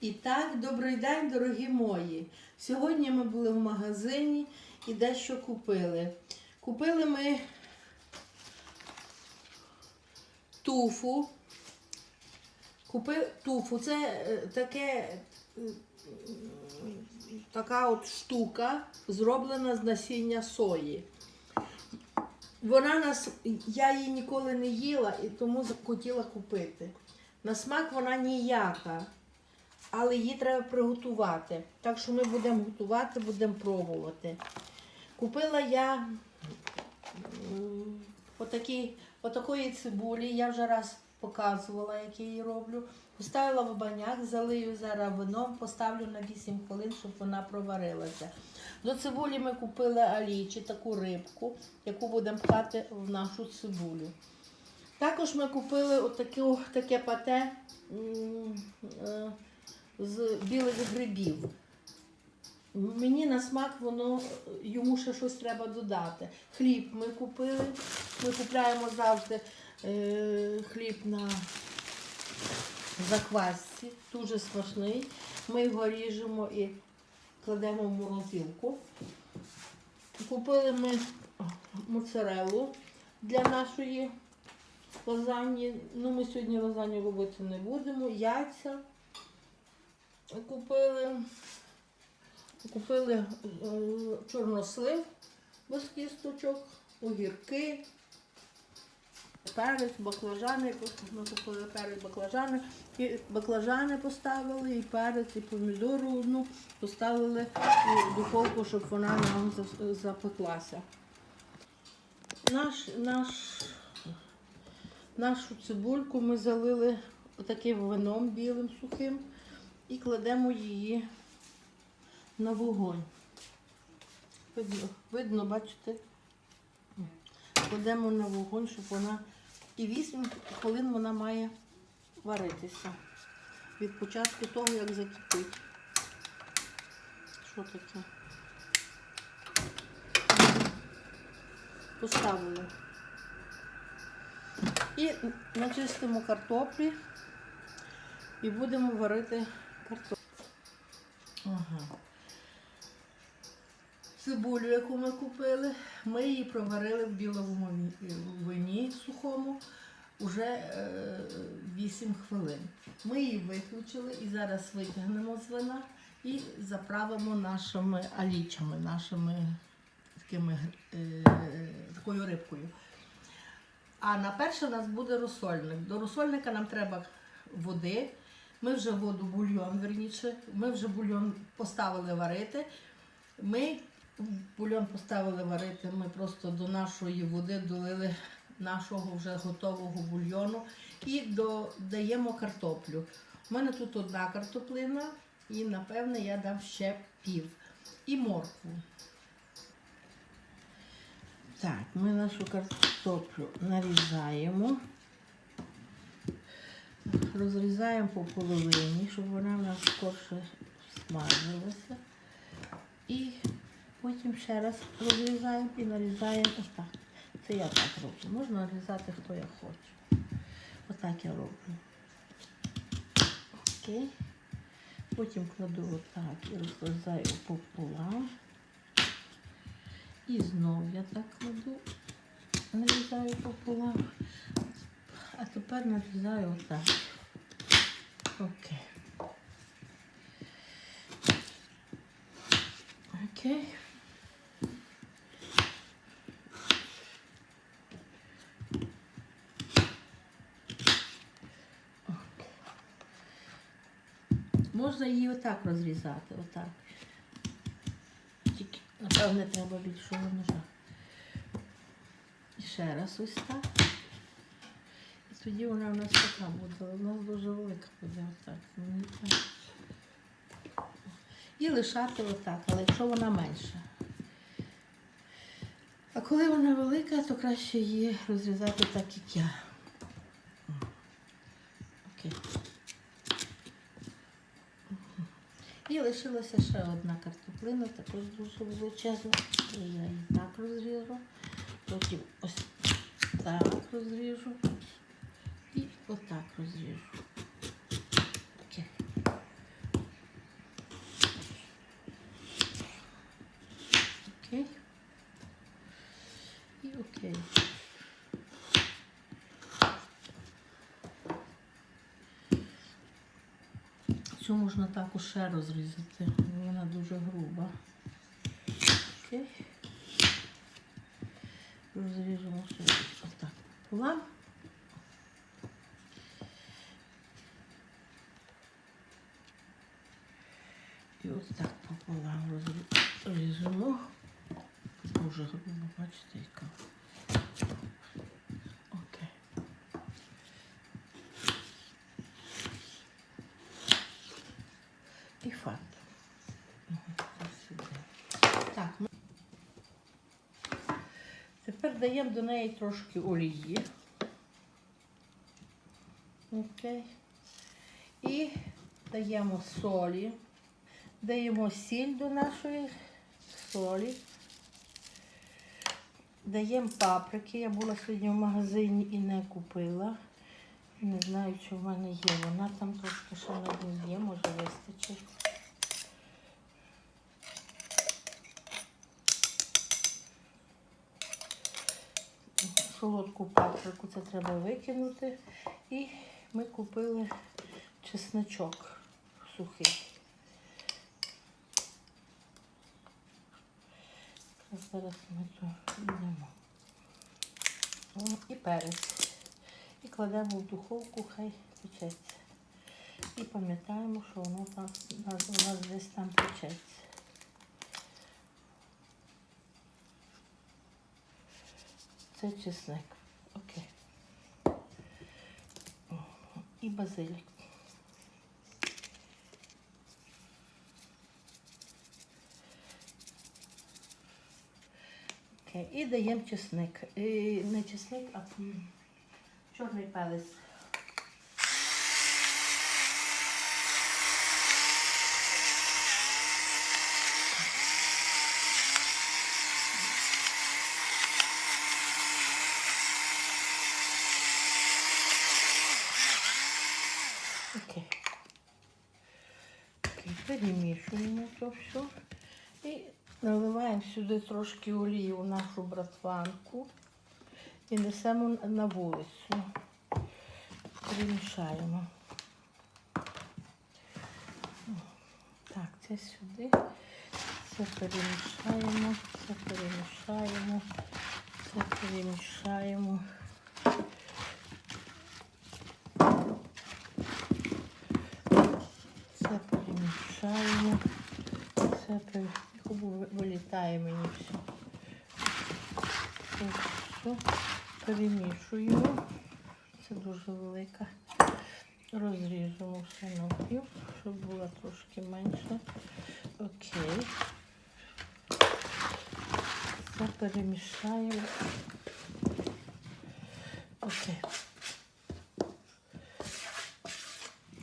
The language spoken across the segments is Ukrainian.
І так, добрий день, дорогі мої. Сьогодні ми були в магазині і дещо купили. Купили ми туфу. Купив туфу. Це е, таке, е, така от штука, зроблена з насіння сої. Вона нас, я її ніколи не їла і тому хотіла купити. На смак вона ніяка, але її треба приготувати. Так що ми будемо готувати, будемо пробувати. Купила я отакі, отакої цибулі, я вже раз показувала, як я її роблю. Поставила в баняк, залию зараз вином, поставлю на 8 хвилин, щоб вона проварилася. До цибулі ми купили алічі, таку рибку, яку будемо пхати в нашу цибулю. Також ми купили отаке, таке пате е, з білих грибів. Мені на смак воно йому ще щось треба додати. Хліб ми купили. Ми купляємо завжди е, хліб на заквасці, дуже смачний. Ми його ріжемо і кладемо в морозилку. Купили ми моцарелу для нашої лазаньї. Ну, ми сьогодні лазанью робити не будемо. Яйця купили. Купили е, чорнослив без кісточок, огірки, перець, баклажани. Ми купили перець, баклажани. І баклажани поставили, і перець, і помідору одну поставили в духовку, щоб вона нам запеклася. Наш, наш, нашу цибульку ми залили таким вином білим сухим і кладемо її на вогонь. Видно, бачите? Кладемо на вогонь, щоб вона і 8 хвилин вона має варитися. Від початку того, як закипить. Що таке? Поставили. І начистимо картоплі і будемо варити. Цибулю, яку ми купили, ми її проварили в білому вині сухому уже е, 8 хвилин. Ми її виключили і зараз витягнемо з вина і заправимо нашими алічами, нашими такими, е, такою рибкою. А на перше у нас буде розсольник. До розсольника нам треба води. Ми вже воду, бульйон, верніше, ми вже бульйон поставили варити. Ми бульйон поставили варити, ми просто до нашої води долили нашого вже готового бульйону і додаємо картоплю. У мене тут одна картоплина, і напевне я дам ще пів. І моркву. Так, ми нашу картоплю нарізаємо. Розрізаємо по половині, щоб вона в нас скорше смажилася. І потім ще раз розрізаємо і нарізаємо ось так. Це я так роблю. Можна нарізати хто я хочу. Отак я роблю. Окей. Потім кладу отак і розрізаю пополам. І знов я так кладу, нарізаю пополам. А тепер нарізаю отак. Окей. Окей. Можна її отак розрізати, отак. Тільки, напевне, треба більшого ножа. І ще раз ось так. Тоді вона у нас така буде. Нас дуже велика буде отак. І лишати отак, але якщо вона менша. А коли вона велика, то краще її розрізати так, як я. Окей. І лишилася ще одна картоплина, також дуже величезна. Я її так розріжу. Потім ось так розріжу отак розріжу. Таке. Окей. І окей. Цю можна так ще розрізати, вона дуже груба. Окей. Розріжемо ще отак пополам. Бачите, яка. Окей. І фарт. Так. Тепер даємо до неї трошки олії. Окей. І даємо солі. Даємо сіль до нашої солі. Даємо паприки. Я була сьогодні в магазині і не купила. Не знаю, чи в мене є. Вона там трошки ще не є, може вистачить. Солодку паприку це треба викинути. І ми купили чесничок сухий. Зараз ми то І перець. І кладемо в духовку, хай печеться. І пам'ятаємо, що воно там у нас, у нас десь там печеться. Це чесник. Окей. І базилік. І даємо чесник. І не чесник, а чорний пелець. Окей. Окей, перемішуємо то все. Наливаємо сюди трошки олії у нашу братванку і несемо на вулицю. Перемішаємо. Так, це сюди. Це перемішаємо, це перемішаємо, це перемішаємо. Це перемішаємо. Це пере... Вилітає мені все. Це все перемішуємо. Це дуже велика. Розріжемо все навпів, щоб було трошки менше. Окей. Це перемішаємо. Окей.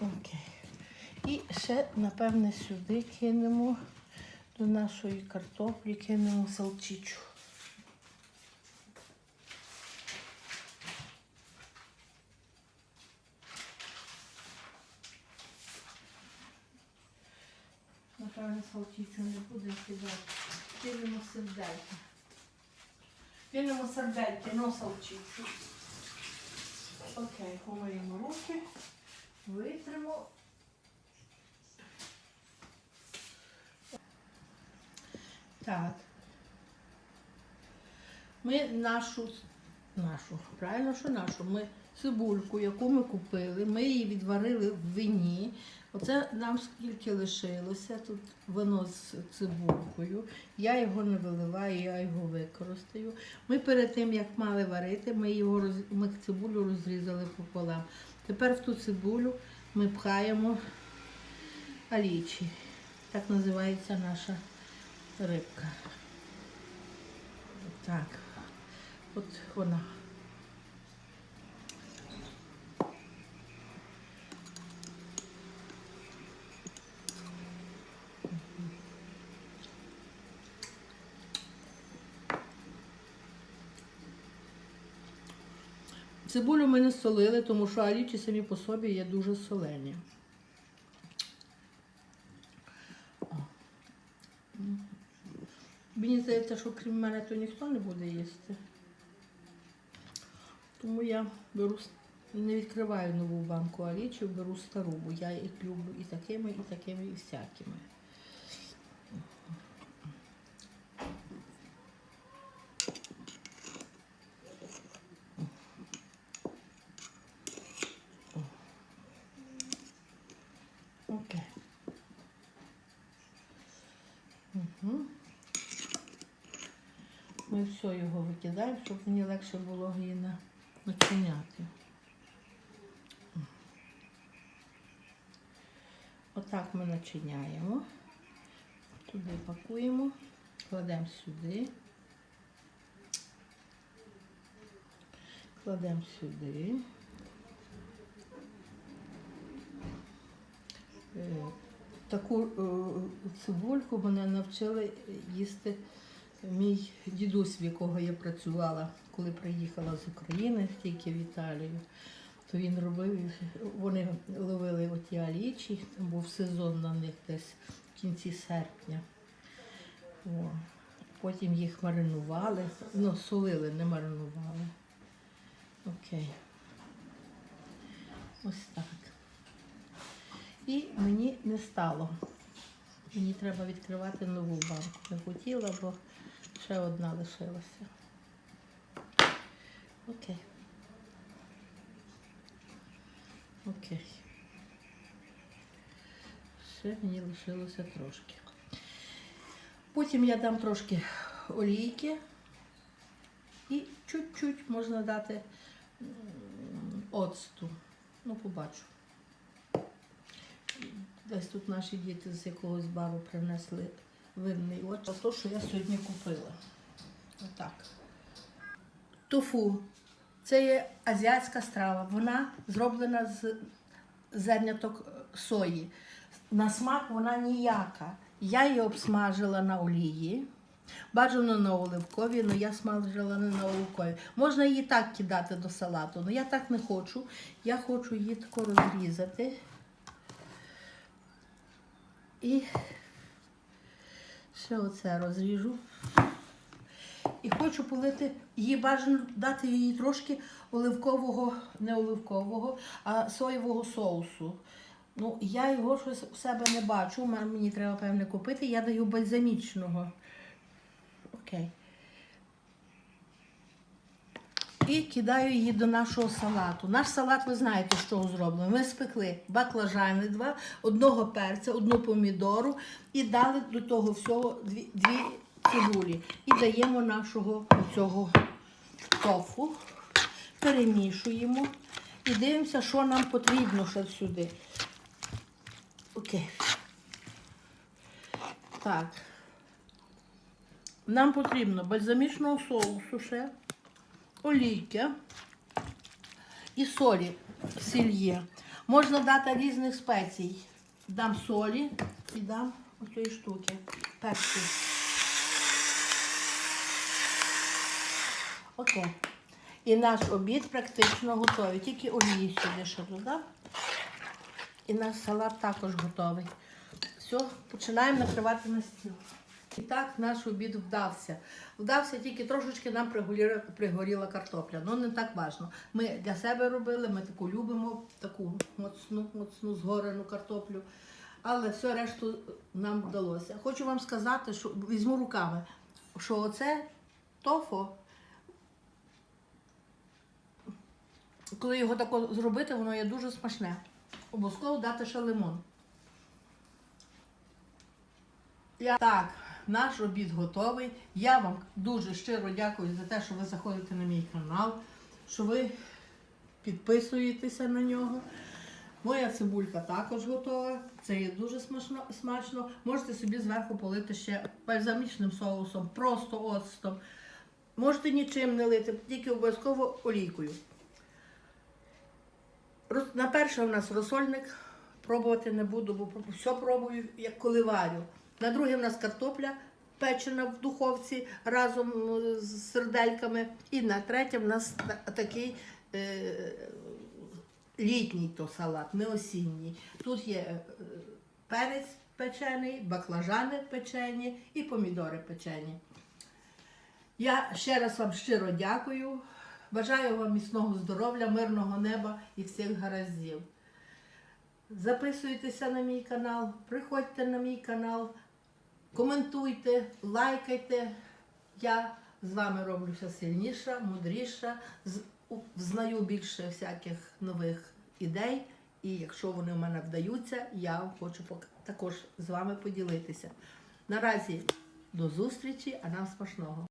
Окей. І ще, напевне, сюди кинемо до нашої картоплі, кинемо салчичу. Напевне, салчичу не буде кидати. Кинемо сердельки. Кинемо сердельки, но салчичу. Окей, помиємо руки, витримо. Так. Ми нашу, нашу, правильно, що нашу? Ми цибульку, яку ми купили, ми її відварили в вині. Оце нам скільки лишилося. Тут вино з цибулькою. Я його не виливаю, я його використаю. Ми перед тим, як мали варити, ми його ми цибулю розрізали пополам. Тепер в ту цибулю ми пхаємо алічі. Так називається наша рибка. Так, от вона. Цибулю ми не солили, тому що алічі самі по собі є дуже солені. здається, що крім мене то ніхто не буде їсти. Тому я беру, не відкриваю нову банку, а лічу беру стару, бо я їх люблю і такими, і такими, і всякими. Все його викидаємо, щоб мені легше було її начиняти. Отак ми начиняємо. Туди пакуємо, кладемо сюди. Кладемо сюди. Е, Таку е, цибульку мене навчили їсти мій дідусь, в якого я працювала, коли приїхала з України, тільки в Італію. То він робив, вони ловили оті алічі, там був сезон на них десь в кінці серпня. О. Потім їх маринували, ну, солили, не маринували. Окей. Ось так. І мені не стало. Мені треба відкривати нову банку. Не хотіла, бо ще одна лишилася. Окей. Окей. Ще мені лишилося трошки. Потім я дам трошки олійки і чуть-чуть можна дати оцту. Ну, побачу. Десь тут наші діти з якогось бару принесли винний. Це те, що я сьогодні купила. Отак. Тофу. Це є азіатська страва. Вона зроблена з зерняток сої. На смак вона ніяка. Я її обсмажила на олії. Бажано на оливкові, але я смажила не на оливкові. Можна її так кидати до салату, але я так не хочу. Я хочу її тако розрізати. І ще оце розріжу. І хочу полити, її бажано дати їй трошки оливкового, не оливкового, а соєвого соусу. Ну, я його щось у себе не бачу, мені треба, певне, купити. Я даю бальзамічного. Окей. І кидаю її до нашого салату. Наш салат, ви знаєте, з чого зроблено. Ми спекли баклажани два, одного перця, одну помідору і дали до того всього дві, дві цибулі. І даємо нашого цього тофу, перемішуємо і дивимося, що нам потрібно ще сюди. Окей. Так. Нам потрібно бальзамічного соусу ще, олійки і солі. Сіль є. Можна дати різних спецій. Дам солі і дам оцієї штуки. Перші. Окей. І наш обід практично готовий. Тільки олії сюди ще додам. І наш салат також готовий. Все, починаємо накривати на стіл. І так наш обід вдався. Вдався тільки трошечки нам пригоріла, картопля. Ну не так важно. Ми для себе робили, ми таку любимо, таку моцну, моцну згорену картоплю. Але все решту нам вдалося. Хочу вам сказати, що візьму руками, що оце тофо, коли його тако зробити, воно є дуже смачне. Обов'язково дати ще лимон. Я... Так, наш обід готовий. Я вам дуже щиро дякую за те, що ви заходите на мій канал, що ви підписуєтеся на нього. Моя цибулька також готова. Це є дуже смачно. смачно. Можете собі зверху полити ще бальзамічним соусом, просто оцтом. Можете нічим не лити, тільки обов'язково олійкою. На перше у нас розсольник пробувати не буду, бо все пробую, як коли варю. На друге у нас картопля печена в духовці разом е, з сердельками. І на третє в нас такий е, літній то салат, не осінній. Тут є е, перець печений, баклажани печені і помідори печені. Я ще раз вам щиро дякую. Бажаю вам міцного здоров'я, мирного неба і всіх гараздів. Записуйтеся на мій канал, приходьте на мій канал, коментуйте, лайкайте. Я з вами роблюся сильніша, мудріша, знаю більше всяких нових ідей. І якщо вони в мене вдаються, я хочу також з вами поділитися. Наразі до зустрічі, а нам смачного!